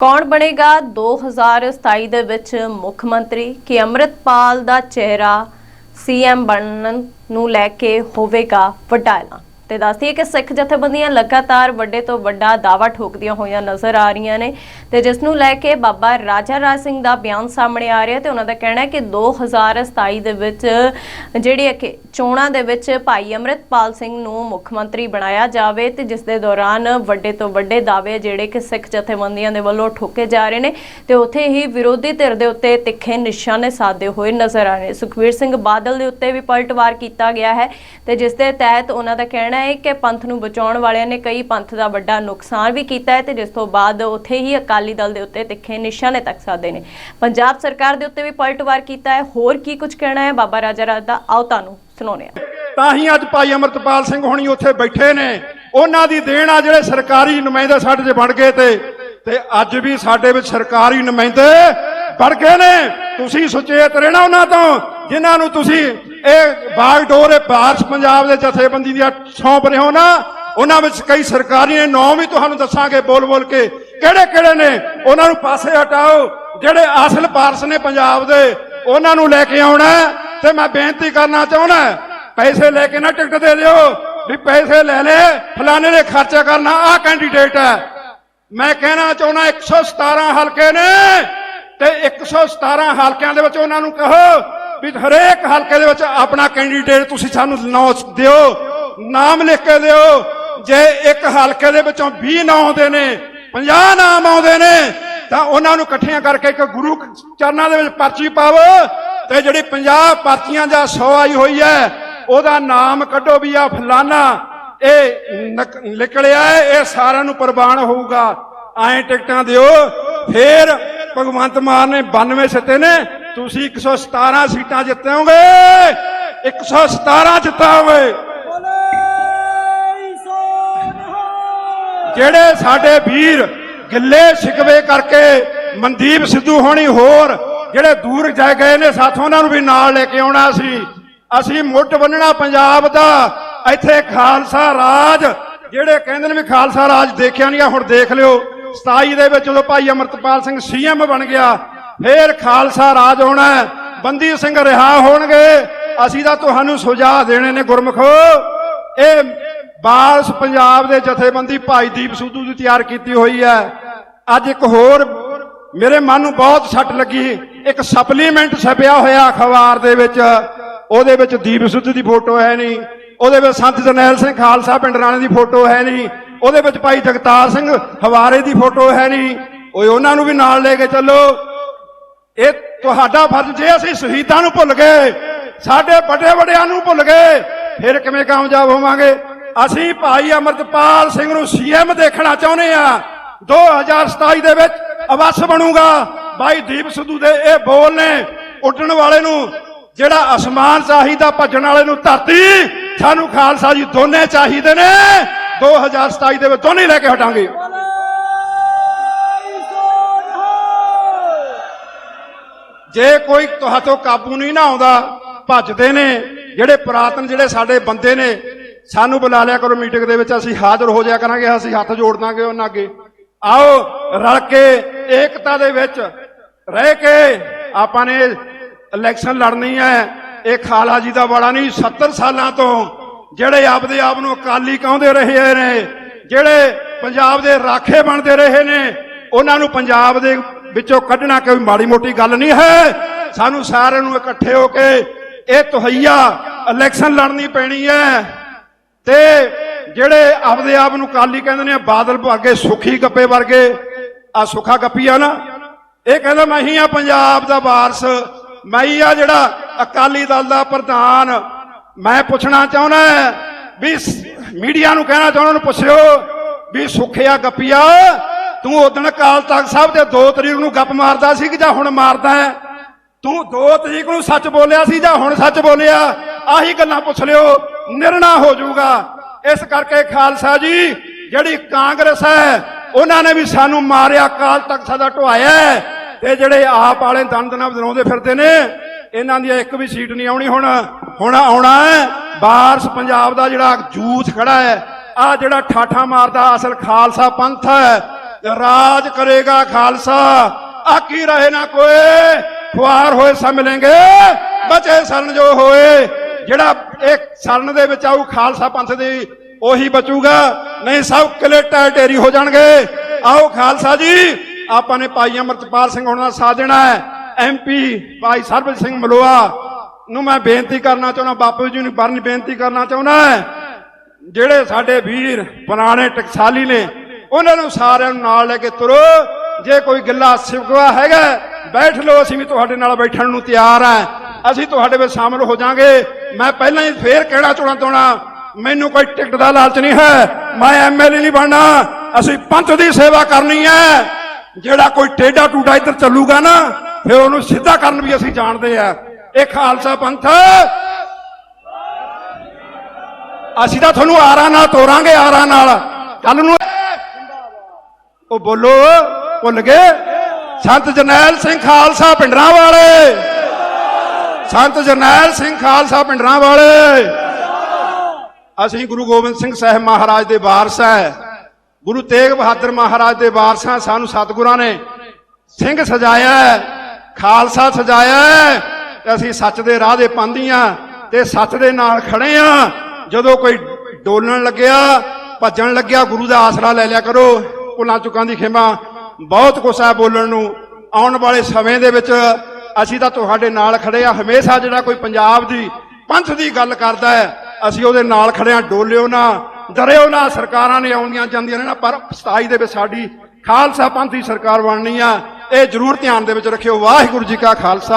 ਕੌਣ ਬਣੇਗਾ? 2027 ਦੇ ਵਿੱਚ ਮੁੱਖ ਮੰਤਰੀ ਕਿ ਅੰਮ੍ਰਿਤਪਾਲ ਦਾ ਚਿਹਰਾ ਸੀਐਮ ਬਣਨ ਨੂੰ ਲੈ ਕੇ ਹੋਵੇਗਾ ਵੱਡਾ ਐਲਾਨ? ਤੇ ਦੱਸਦੀਏ ਕਿ ਸਿੱਖ ਜਥੇਬੰਦੀਆਂ ਲਗਾਤਾਰ ਵੱਡੇ ਤੋਂ ਵੱਡਾ ਦਾਵਾ ਠੋਕਦੀਆਂ ਹੋਈਆਂ ਨਜ਼ਰ ਆ ਰਹੀਆਂ ਨੇ ਤੇ ਜਿਸ ਨੂੰ ਲੈ ਕੇ ਬਾਬਾ ਰਾਜਾ ਰਾਜ ਸਿੰਘ ਦਾ ਬਿਆਨ ਸਾਹਮਣੇ ਆ ਰਿਹਾ ਤੇ ਉਹਨਾਂ ਦਾ ਕਹਿਣਾ ਹੈ ਕਿ 2027 ਦੇ ਵਿੱਚ ਜਿਹੜੀ ਹੈ ਕਿ ਚੋਣਾਂ ਦੇ ਵਿੱਚ ਭਾਈ ਅੰਮ੍ਰਿਤਪਾਲ ਸਿੰਘ ਨੂੰ ਮੁੱਖ ਮੰਤਰੀ ਬਣਾਇਆ ਜਾਵੇ ਤੇ ਜਿਸ ਦੇ ਦੌਰਾਨ ਵੱਡੇ ਤੋਂ ਵੱਡੇ ਦਾਅਵੇ ਜਿਹੜੇ ਕਿ ਸਿੱਖ ਜਥੇਬੰਦੀਆਂ ਦੇ ਵੱਲੋਂ ਠੋਕੇ ਜਾ ਰਹੇ ਨੇ ਤੇ ਉੱਥੇ ਹੀ ਵਿਰੋਧੀ ਧਿਰ ਦੇ ਉੱਤੇ ਤਿੱਖੇ ਨਿਸ਼ਾਨੇ ਸਾਧੇ ਹੋਏ ਨਜ਼ਰ ਆ ਰਹੇ ਨੇ। ਸੁਖਵੀਰ ਸਿੰਘ ਬਾਦਲ ਦੇ ਉੱਤੇ ਵੀ ਪਲਟਵਾਰ ਕੀਤਾ ਗਿਆ ਹੈ ਤੇ ਜਿਸ ਦੇ ਤਹਿਤ ਉਹਨਾਂ ਦਾ ਕਹਿਣਾ ਹੈ ਕਿ ਪੰਥ ਨੂੰ ਬਚਾਉਣ ਵਾਲਿਆਂ ਨੇ ਕਈ ਪੰਥ ਦਾ ਵੱਡਾ ਨੁਕਸਾਨ ਵੀ ਕੀਤਾ ਹੈ ਤੇ ਜਿਸ ਤੋਂ ਬਾਅਦ ਉੱਥੇ ਹੀ ਅਕਾਲੀ ਦਲ ਦੇ ਉੱਤੇ ਤਿੱਖੇ ਨਿਸ਼ਾਨੇ ਤੱਕ ਸਾਧੇ ਨੇ। ਪੰਜਾਬ ਸਰਕਾਰ ਦੇ ਉੱਤੇ ਵੀ ਪਲਟਵਾਰ ਕੀਤਾ ਹੈ। ਹੋਰ ਕੀ ਕੁਝ ਕਹਿਣਾ ਹੈ? ਬਾਬਾ ਰਾਜਾ ਰਾਜ ਦਾ ਆਓ ਤੁਹਾਨੂੰ ਸੁਣਾਉਂਦੇ ਹਾਂ। ਤਾਂ ਹੀ ਅੱਜ ਭਾਈ ਅਮਰਤਪਾਲ ਸਿੰਘ ਹੋਣੀ ਉੱਥੇ ਬੈਠੇ ਨੇ। ਉਹਨਾਂ ਦੀ ਦੇਣ ਆ ਜਿਹੜੇ ਸਰਕਾਰੀ ਨੁਮਾਇੰਦੇ ਸਾਡੇ 'ਚ ਬਣ ਗਏ ਤੇ ਤੇ ਅੱਜ ਵੀ ਸਾਡੇ ਵਿੱਚ ਸਰਕਾਰੀ ਨੁਮਾਇੰਦੇ ਬਣ ਗਏ ਨੇ? ਤੁਸੀਂ ਸੁਚੇਤ ਰਹਿਣਾ ਉਹਨਾਂ ਤੋਂ, ਜਿਨ੍ਹਾਂ ਨੂੰ ਤੁਸੀਂ ਇਹ ਬਾਗਡੋਰ ਇਹ ਬਾਰਸ ਪੰਜਾਬ ਦੇ ਜਥੇਬੰਦੀ ਦੀਆਂ ਸੌਂਪ ਰਹੇ ਹੋ ਨਾ, ਉਹਨਾਂ ਵਿੱਚ ਕਈ ਸਰਕਾਰੀ ਨੇ ਵੀ ਤੁਹਾਨੂੰ ਦੱਸਾਂਗੇ ਬੋਲ ਬੋਲ ਕੇ। ਕਿਹੜੇ ਕਿਹੜੇ ਨੇ? ਉਹਨਾਂ ਨੂੰ ਪਾਸੇ ਹਟਾਓ, ਜਿਹੜੇ ਅਸਲ ਪਾਰਸ ਨੇ ਪੰਜਾਬ ਦੇ, ਉਹਨਾਂ ਨੂੰ ਲੈ ਕੇ ਆਉਣਾ ਤੇ ਮੈਂ ਬੇਨਤੀ ਕਰਨਾ ਚਾਹੁੰਦਾ ਪੈਸੇ ਲੈ ਕੇ ਨਾ ਟਿਕਟ ਦੇ ਦਿਓ, ਵੀ ਪੈਸੇ ਲੈ ਲੈ, ਫਲਾਣੇ ਨੇ ਖਰਚਾ ਕਰਨਾ, ਆਹ ਕੈਂਡੀਡੇਟ ਹੈ। ਮੈਂ ਕਹਿਣਾ ਚਾਹੁੰਦਾ 117 ਹਲਕੇ ਨੇ ਤੇ 117 ਹਲਕਿਆਂ ਦੇ ਵਿੱਚ ਉਹਨਾਂ ਨੂੰ ਕਹੋ ਵੀ ਹਰੇਕ ਹਲਕੇ ਦੇ ਵਿੱਚ ਆਪਣਾ ਕੈਂਡੀਡੇਟ ਤੁਸੀਂ ਸਾਨੂੰ ਨਾਂ ਦਿਓ, ਨਾਮ ਲਿਖ ਕੇ ਦਿਓ। ਜੇ ਇੱਕ ਹਲਕੇ ਦੇ ਵਿੱਚੋਂ 20 ਨਾਂ ਆਉਂਦੇ ਨੇ 50 ਨਾਮ ਆਉਂਦੇ ਨੇ, ਤਾਂ ਉਹਨਾਂ ਨੂੰ ਇਕੱਠੀਆਂ ਕਰਕੇ ਇੱਕ ਗੁਰੂ ਚਰਨਾਂ ਦੇ ਵਿੱਚ ਪਰਚੀ ਪਾਵੋ ਤੇ ਜਿਹੜੀ 50 ਪਰਚੀਆਂ ਜਾਂ 100 ਆਈ ਹੋਈ ਹੈ, ਉਹਦਾ ਨਾਮ ਕੱਢੋ ਵੀ ਆ ਫਲਾਨਾ, ਇਹ ਨਿਕਲਿਆ ਇਹ ਸਾਰਿਆਂ ਨੂੰ ਪ੍ਰਵਾਨ ਹੋਊਗਾ। ਐਂ ਟਿਕਟਾਂ ਦਿਓ, ਫੇਰ ਭਗਵੰਤ ਮਾਨ ਨੇ 92 ਸਿੱਤੇ ਨੇ। ਤੁਸੀਂ 117 ਸੀਟਾਂ ਜਿੱਤੋਗੇ 117 ਜਿੱਤਾਓਗੇ ਜਿਹੜੇ ਸਾਡੇ ਵੀਰ ਗਿੱਲੇ ਸ਼ਿਕਵੇ ਕਰਕੇ ਮਨਦੀਪ ਸਿੱਧੂ ਹੋਣੀ ਹੋਰ ਜਿਹੜੇ ਦੂਰ ਜਾ ਗਏ ਨੇ ਸਾਥੋਂ ਉਹਨਾਂ ਨੂੰ ਵੀ ਨਾਲ ਲੈ ਕੇ ਆਉਣਾ ਸੀ। ਅਸੀਂ ਮੁੱਢ ਬੰਨਣਾ ਪੰਜਾਬ ਦਾ। ਇੱਥੇ ਖਾਲਸਾ ਰਾਜ ਜਿਹੜੇ ਕਹਿੰਦੇ ਨੇ ਵੀ ਖਾਲਸਾ ਰਾਜ ਦੇਖਿਆ ਨਹੀਂ ਆ ਹੁਣ ਦੇਖ ਲਿਓ। 27 ਦੇ ਵਿੱਚ ਜਦੋਂ ਭਾਈ ਅਮਰਤਪਾਲ ਸਿੰਘ ਸੀਐਮ ਬਣ ਗਿਆ, ਫੇਰ ਖਾਲਸਾ ਰਾਜ ਹੋਣਾ ਬੰਦੀ ਸਿੰਘ ਰਿਹਾ ਹੋਣਗੇ। ਅਸੀਂ ਤਾਂ ਤੁਹਾਨੂੰ ਸੁਝਾਅ ਦੇਣੇ ਨੇ ਗੁਰਮਖੋ। ਇਹ ਬਾਲਸ ਪੰਜਾਬ ਦੇ ਜਥੇਬੰਦੀ ਭਾਈ ਦੀਪ ਸਿੱਧੂ ਦੀ ਤਿਆਰ ਕੀਤੀ ਹੋਈ ਹੈ। ਅੱਜ ਇੱਕ ਹੋਰ ਮੇਰੇ ਮਨ ਨੂੰ ਬਹੁਤ ਛੱਟ ਲੱਗੀ। ਇੱਕ ਸਪਲੀਮੈਂਟ ਛਪਿਆ ਹੋਇਆ ਅਖਬਾਰ ਦੇ ਵਿੱਚ। ਉਹਦੇ ਵਿੱਚ ਦੀਪ ਸਿੱਧੂ ਦੀ ਫੋਟੋ ਹੈ ਨਹੀਂ। ਉਹਦੇ ਵਿੱਚ ਸੰਤ ਜਰਨੈਲ ਸਿੰਘ ਖਾਲਸਾ ਪਿੰਡ ਰਾਣੇ ਦੀ ਫੋਟੋ ਹੈ ਨਹੀਂ। ਉਹਦੇ ਵਿੱਚ ਭਾਈ ਜਗਤਾਰ ਸਿੰਘ ਹਵਾਰੇ ਦੀ ਫੋਟੋ ਹੈ ਨਹੀਂ। ਓਏ, ਉਹਨਾਂ ਨੂੰ ਵੀ ਨਾਲ ਲੈ ਕੇ ਚੱਲੋ। ਇਹ ਤੁਹਾਡਾ ਫਰਜ਼ ਜੇ ਅਸੀਂ ਸ਼ਹੀਦਾਂ ਨੂੰ ਭੁੱਲ ਗਏ, ਸਾਡੇ ਵੱਡੇ ਵੱਡਿਆਂ ਨੂੰ ਭੁੱਲ ਗਏ, ਫਿਰ ਕਿਵੇਂ ਕਾਮਯਾਬ ਹੋਵਾਂਗੇ? ਅਸੀਂ ਭਾਈ ਅਮਰਤਪਾਲ ਸਿੰਘ ਨੂੰ ਸੀਐਮ ਦੇਖਣਾ ਚਾਹੁੰਦੇ ਆ। 2027 ਦੇ ਵਿੱਚ ਅਵੱਸ ਬਣੂਗਾ। ਭਾਈ ਦੀਪ ਸਿੱਧੂ ਦੇ ਇਹ ਬੋਲ ਨੇ ਉੱਡਣ ਵਾਲੇ ਨੂੰ, ਜਿਹੜਾ ਅਸਮਾਨ ਚਾਹੀਦਾ ਭੱਜਣ ਵਾਲੇ ਨੂੰ ਧਰਤੀ, ਸਾਨੂੰ ਖਾਲਸਾ ਜੀ ਦੋਨੇ ਚਾਹੀਦੇ ਨੇ। 2027 ਦੇ ਵਿੱਚ ਦੋਨੇ ਲੈ ਕੇ ਹਟਾਂਗੇ। ਜੇ ਕੋਈ ਤੁਹਾਤੋਂ ਕਾਬੂ ਨਹੀਂ ਨਾ ਆਉਂਦਾ, ਭੱਜਦੇ ਨੇ, ਜਿਹੜੇ ਪੁਰਾਤਨ ਜਿਹੜੇ ਸਾਡੇ ਬੰਦੇ ਨੇ, ਸਾਨੂੰ ਬੁਲਾ ਲਿਆ ਕਰੋ ਮੀਟਿੰਗ ਦੇ ਵਿੱਚ, ਅਸੀਂ ਹਾਜ਼ਰ ਹੋ ਜਾਇਆ ਕਰਾਂਗੇ, ਅਸੀਂ ਹੱਥ ਜੋੜ ਦਾਂਗੇ ਉਹਨਾਂ ਅੱਗੇ। ਆਓ, ਰਲ ਕੇ ਏਕਤਾ ਦੇ ਵਿੱਚ ਰਹਿ ਕੇ ਆਪਾਂ ਨੇ ਇਲੈਕਸ਼ਨ ਲੜਨੀ ਹੈ। ਇਹ ਖਾਲਾ ਜੀ ਦਾ ਬੜਾ ਨਹੀਂ 70 ਸਾਲਾਂ ਤੋਂ ਜਿਹੜੇ ਆਪਦੇ ਆਪ ਨੂੰ ਅਕਾਲੀ ਕਹਿੰਦੇ ਰਹੇ ਨੇ, ਜਿਹੜੇ ਪੰਜਾਬ ਦੇ ਰਾਖੇ ਬਣਦੇ ਰਹੇ ਨੇ, ਉਹਨਾਂ ਨੂੰ ਪੰਜਾਬ ਦੇ ਵਿੱਚੋਂ ਕੱਢਣਾ ਕੋਈ ਮਾੜੀ ਮੋਟੀ ਗੱਲ ਨਹੀਂ ਹੈ। ਸਾਨੂੰ ਸਾਰਿਆਂ ਨੂੰ ਇਕੱਠੇ ਹੋ ਕੇ ਇਹ ਤੁਹਈਆ ਇਲੈਕਸ਼ਨ ਲੜਨੀ ਪੈਣੀ ਹੈ। ਤੇ ਜਿਹੜੇ ਆਪਦੇ ਆਪ ਨੂੰ ਕਾਲੀ ਕਹਿੰਦੇ ਨੇ, ਬਾਦਲ ਭਾਗੇ ਸੁਖੀ ਗੱਪੇ ਵਰਗੇ ਆ ਸੁਖਾ ਗੱਪੀ ਆ ਨਾ। ਇਹ ਕਹਿੰਦਾ, ਮੈਂ ਹੀ ਆ ਪੰਜਾਬ ਦਾ ਵਾਰਸ, ਮੈਂ ਹੀ ਆ ਜਿਹੜਾ ਅਕਾਲੀ ਦਲ ਦਾ ਪ੍ਰਧਾਨ। ਮੈਂ ਪੁੱਛਣਾ ਚਾਹੁੰਦਾ ਵੀ ਮੀਡੀਆ ਨੂੰ ਕਹਿਣਾ ਚਾਹੁੰਦਾ ਨੂੰ ਪੁੱਛਿਓ ਵੀ ਸੁਖਿਆ ਗੱਪੀਆ, ਤੂੰ ਉਦਣ ਅਕਾਲ ਤਖਤ ਸਾਹਿਬ ਤੇ 2 ਤਰੀਕ ਨੂੰ ਗੱਪ ਮਾਰਦਾ ਸੀ ਕਿ ਜਾਂ ਹੁਣ ਮਾਰਦਾ ਹੈ? ਤੂੰ 2 ਤਰੀਕ ਨੂੰ ਸੱਚ ਬੋਲਿਆ ਸੀ ਜਾਂ ਹੁਣ ਸੱਚ ਬੋਲਿਆ? ਆਹੀ ਗੱਲਾਂ ਪੁੱਛ ਲਿਓ, ਨਿਰਣਾ ਹੋ ਜਾਊਗਾ। ਇਸ ਕਰਕੇ ਖਾਲਸਾ ਜੀ, ਜਿਹੜੀ ਕਾਂਗਰਸ ਹੈ, ਉਹਨਾਂ ਨੇ ਵੀ ਸਾਨੂੰ ਮਾਰਿਆ, ਅਕਾਲ ਤਖਤ ਸਾਡਾ ਢਵਾਇਆ ਤੇ ਜਿਹੜੇ ਆਪ ਵਾਲੇ ਦੰਦ ਨਾਲ ਬਣਾਉਂਦੇ ਫਿਰਦੇ ਨੇ ਇਹਨਾਂ ਦੀ ਇੱਕ ਵੀ ਸੀਟ ਨਹੀਂ ਆਉਣੀ ਹੁਣ। ਹੁਣ ਆਉਣਾ ਹੈ। ਬਾਰਸ ਪੰਜਾਬ ਦਾ ਜਿਹੜਾ ਜੂਥ ਖੜਾ ਹੈ ਆ ਜਿਹੜਾ ਠਾਠਾ ਮਾਰਦਾ ਅਸਲ ਖਾਲਸਾ ਪੰਥ ਹੈ, ਰਾਜ ਕਰੇਗਾ ਖਾਲਸਾ। ਆਕੀ ਰਹੇ ਨਾ ਕੋਏ ਖੁਆਰ ਹੋਏ ਸਭ ਮਿਲेंगे ਬਚੇ ਸਰਨ ਜੋ ਹੋਏ। ਜਿਹੜਾ ਇੱਕ ਸਰਨ ਦੇ ਵਿੱਚ ਆਊ ਖਾਲਸਾ ਪੰਥ ਦੀ, ਉਹੀ ਬਚੂਗਾ। ਨਹੀਂ ਸਭ ਕਲੇਟਾ ਢੇਰੀ ਹੋ ਜਾਣਗੇ। ਆਓ ਖਾਲਸਾ ਜੀ, ਆਪਾਂ ਨੇ ਭਾਈ ਅਮਰਤਪਾਲ ਸਿੰਘ ਹੋਣਾ ਦਾ ਸਾਥ ਦੇਣਾ ਹੈ। ਐਮਪੀ ਭਾਈ ਸਰਬਜੀਤ ਸਿੰਘ ਮਲੋਆ ਨੂੰ ਮੈਂ ਬੇਨਤੀ ਕਰਨਾ ਚਾਹੁੰਦਾ, ਬਾਪੂ ਜੀ ਨੂੰ ਬਰਨ ਬੇਨਤੀ ਕਰਨਾ ਚਾਹੁੰਦਾ ਜਿਹੜੇ ਸਾਡੇ ਵੀਰ ਪੁਰਾਣੇ ਟਕਸਾਲੀ ਨੇ, ਉਹਨਾਂ ਨੂੰ ਸਾਰਿਆਂ ਨੂੰ ਨਾਲ ਲੈ ਕੇ ਤੁਰੋ। ਜੇ ਕੋਈ ਗਿੱਲਾ ਸਿਵਕਵਾ ਹੈਗਾ, ਬੈਠ ਲਓ, ਅਸੀਂ ਵੀ ਤੁਹਾਡੇ ਨਾਲ ਬੈਠਣ ਨੂੰ ਤਿਆਰ ਆ ਅਸੀਂ ਤੁਹਾਡੇ ਵਿੱਚ ਸ਼ਾਮਲ ਹੋ ਜਾਾਂਗੇ। ਮੈਂ ਪਹਿਲਾਂ ਹੀ ਫੇਰ ਕਹਿਣਾ ਚਾਹਣਾ ਚਾਹਣਾ ਮੈਨੂੰ ਕੋਈ ਟਿਕਟ ਦਾ ਲਾਲਚ ਨਹੀਂ ਹੈ। ਮੈਂ ਐਮਐਲਏ ਨਹੀਂ ਬਣਨਾ। ਅਸੀਂ ਪੰਥ ਦੀ ਸੇਵਾ ਕਰਨੀ ਹੈ। ਜਿਹੜਾ ਕੋਈ ਟੇਡਾ ਟੂਡਾ ਇੱਧਰ ਚੱਲੂਗਾ ਨਾ, ਫਿਰ ਉਹਨੂੰ ਸਿੱਧਾ ਕਰਨ ਵੀ ਅਸੀਂ ਜਾਣਦੇ ਆ। ਇਹ ਖਾਲਸਾ ਪੰਥ। ਅਸੀਂ ਤਾਂ ਤੁਹਾਨੂੰ ਆਰਾਂ ਨਾਲ ਤੋਰਾਂਗੇ, ਆਰਾਂ ਨਾਲ। ਕੱਲ ਨੂੰ ਉਹ ਬੋਲੋ, ਭੁੱਲ ਗਏ? ਸੰਤ ਜਰਨੈਲ ਸਿੰਘ ਖਾਲਸਾ ਪਿੰਡਰਾਂ ਵਾਲੇ। ਸੰਤ ਜਰਨੈਲ ਸਿੰਘ ਖਾਲਸਾ ਪਿੰਡਰਾਂ ਵਾਲੇ। ਅਸੀਂ ਗੁਰੂ ਗੋਬਿੰਦ ਸਿੰਘ ਸਾਹਿਬ ਮਹਾਰਾਜ ਦੇ ਵਾਰਸ ਹੈ। ਗੁਰੂ ਤੇਗ ਬਹਾਦਰ ਮਹਾਰਾਜ ਦੇ ਵਾਰਸਾਂ ਸਾਨੂੰ ਸਤਿਗੁਰਾਂ ਨੇ ਸਿੰਘ ਸਜਾਇਆ ਖਾਲਸਾ ਸਜਾਇਆ ਤੇ ਅਸੀਂ ਸੱਚ ਦੇ ਰਾਹ ਦੇ ਪਾਂਦੀਆਂ ਤੇ ਸੱਚ ਦੇ ਨਾਲ ਖੜੇ ਆ ਜਦੋਂ ਕੋਈ ਡੋਲਣ ਲੱਗਿਆ, ਭੱਜਣ ਲੱਗਿਆ, ਗੁਰੂ ਦਾ ਆਸਰਾ ਲੈ ਲਿਆ ਕਰੋ। ਭੁੱਲਾਂ ਚੁੱਕਾਂ ਦੀ ਖਿਮਾ, ਬਹੁਤ ਕੁਛ ਹੈ ਬੋਲਣ ਨੂੰ। ਆਉਣ ਵਾਲੇ ਸਮੇਂ ਦੇ ਵਿੱਚ ਅਸੀਂ ਤਾਂ ਤੁਹਾਡੇ ਨਾਲ ਖੜੇ ਆ ਹਮੇਸ਼ਾ ਜਿਹੜਾ ਕੋਈ ਪੰਜਾਬ ਦੀ ਪੰਥ ਦੀ ਗੱਲ ਕਰਦਾ ਹੈ, ਅਸੀਂ ਉਹਦੇ ਨਾਲ ਖੜੇ ਆ ਡੋਲਿਓ ਨਾ। ਡਰਿਓ ਨਾ, ਸਰਕਾਰਾਂ ਨੇ ਆਉਂਦੀਆਂ, ਜਾਂਦੀਆਂ ਨੇ ਨਾ, ਪਰ 27 ਦੇ ਵਿੱਚ ਸਾਡੀ ਖਾਲਸਾ ਪੰਥ ਦੀ ਸਰਕਾਰ ਬਣਨੀ ਆ। ਇਹ ਜ਼ਰੂਰ ਧਿਆਨ ਦੇ ਵਿੱਚ ਰੱਖਿਓ। ਵਾਹਿਗੁਰੂ ਜੀ ਕਾ ਖਾਲਸਾ।